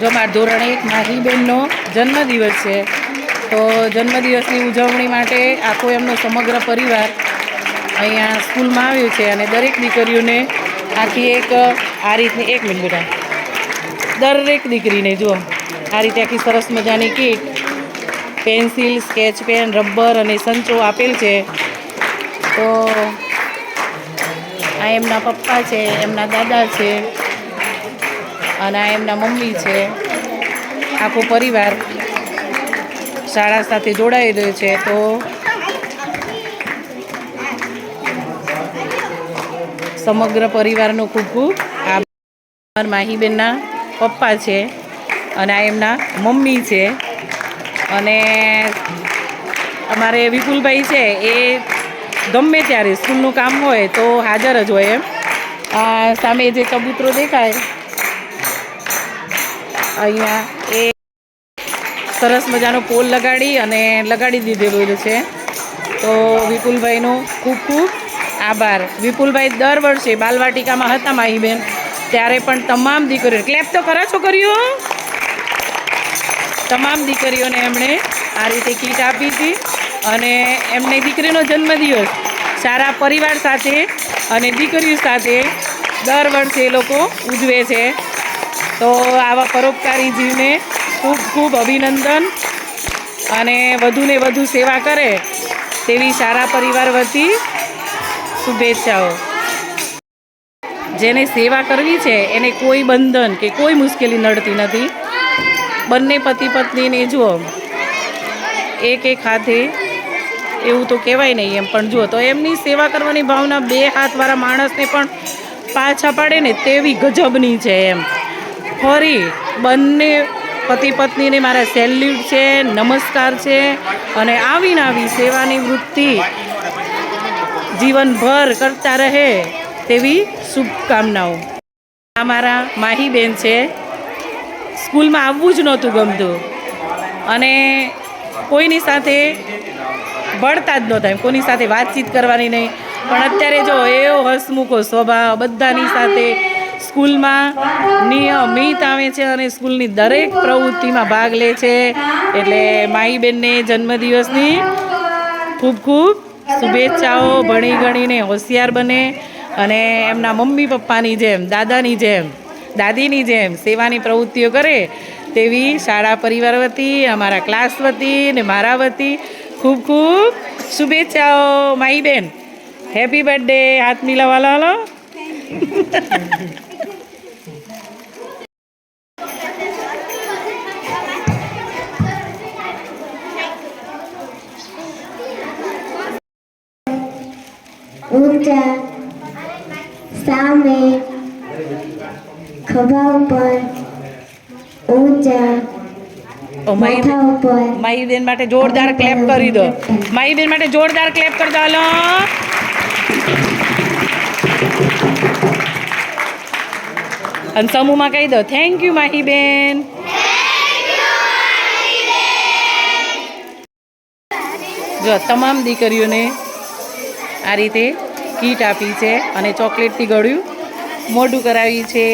જો મારા ધોરણ એક માહીબેનનો જન્મદિવસ છે, તો જન્મદિવસની ઉજવણી માટે આખો એમનો સમગ્ર પરિવાર અહીંયા સ્કૂલમાં આવ્યો છે અને દરેક દીકરીઓને આખી એક, આ રીતની, એક મિનિટ બેટા. દરેક દીકરીને જુઓ, આ રીતે આખી સરસ મજાની kit, pencil, sketch pen, rubber અને સંચો આપેલ છે. તો આ એમના પપ્પા છે, એમના દાદા છે. અને આ એમના મમ્મી છે. આખો પરિવાર શાળા સાથે જોડાયેલો છે, તો સમગ્ર પરિવારનો ખૂબ ખૂબ આભાર. માહીબેનના પપ્પા છે અને આ એમના મમ્મી છે. અને અમારે વિપુલભાઈ છે, એ ગમે ત્યારે સ્કૂલનું કામ હોય તો હાજર જ હોય એમ. સામે જે કબૂતરો દેખાય અહીંયા એ સરસ મજાનો પોલ લગાડી અને લગાડી દીધેલું છે. તો વિપુલભાઈનો ખૂબ ખૂબ આભાર. વિપુલભાઈ દર વર્ષે બાલવાટિકામાં હતા, માહીબેન. ત્યારે પણ તમામ દીકરીઓ ક્લેપ તો કરો છોકરીઓ? તમામ દીકરીઓને એમણે આ રીતે કીટ આપી હતી અને એમને દીકરીનો જન્મદિવસ સારા પરિવાર સાથે અને દીકરીઓ સાથે દર વર્ષે એ લોકો ઉજવે છે. તો આવા પરોપકારી જીવને ખૂબ ખૂબ અભિનંદન અને વધુને વધુ સેવા કરે તેવી સારા પરિવાર વતી શુભેચ્છાઓ. જેને સેવા કરવી છે, એને કોઈ બંધન કે કોઈ મુશ્કેલી નડતી નથી. બંને પતિ પત્નીને જુઓ, એક એક હાથે, એવું તો કહેવાય નહીં એમ, પણ જુઓ, તો એમની સેવા કરવાની ભાવના બે હાથવાળા માણસને પણ પાછા પાડે ને તેવી ગજબની છે એમ. ફરી બંને પતિ પત્નીને મારા સેલ્યુટ છે, નમસ્કાર છે અને આવીને આવી સેવાની વૃત્તિ જીવનભર કરતા રહે તેવી શુભકામનાઓ. આ મારા માહીબેન છે. સ્કૂલમાં આવવું જ નહોતું ગમતું. અને કોઈની સાથે ભળતા જ નહોતા કોઈની સાથે વાતચીત કરવાની નહીં. પણ અત્યારે જો એવો હસમુખો સ્વભાવ બધાની સાથે સ્કૂલમાં નિયમિત આવે છે અને સ્કૂલની દરેક પ્રવૃત્તિમાં ભાગ લે છે. એટલે માહીબેનને જન્મદિવસની ખૂબ ખૂબ શુભેચ્છાઓ, ભણી ગણીને હોશિયાર બને અને એમના મમ્મી પપ્પાની જેમ, દાદાની જેમ, દાદીની જેમ સેવાની પ્રવૃત્તિઓ કરે તેવી શાળા પરિવાર વતી, અમારા ક્લાસ વતી ને મારા વતી ખૂબ ખૂબ શુભેચ્છાઓ માઈ બેન હેપી બર્થડે હાથ મિલાવા હાલો ઊંચા સામે ખભા ઉપર ઊંચા માથા ઉપર માઈ બેન માટે જોરદાર ક્લેપ કરી દો. માઈ બેન માટે જોરદાર ક્લેપ કરી દો. હલો. અને સમૂહમાં કહી દો થેન્ક યુ માહી બેન. જો તમામ દીકરીઓને આ રીતે કીટ આપી છે અને ચોકલેટથી ગળ્યું. મોઢું કરાવી છે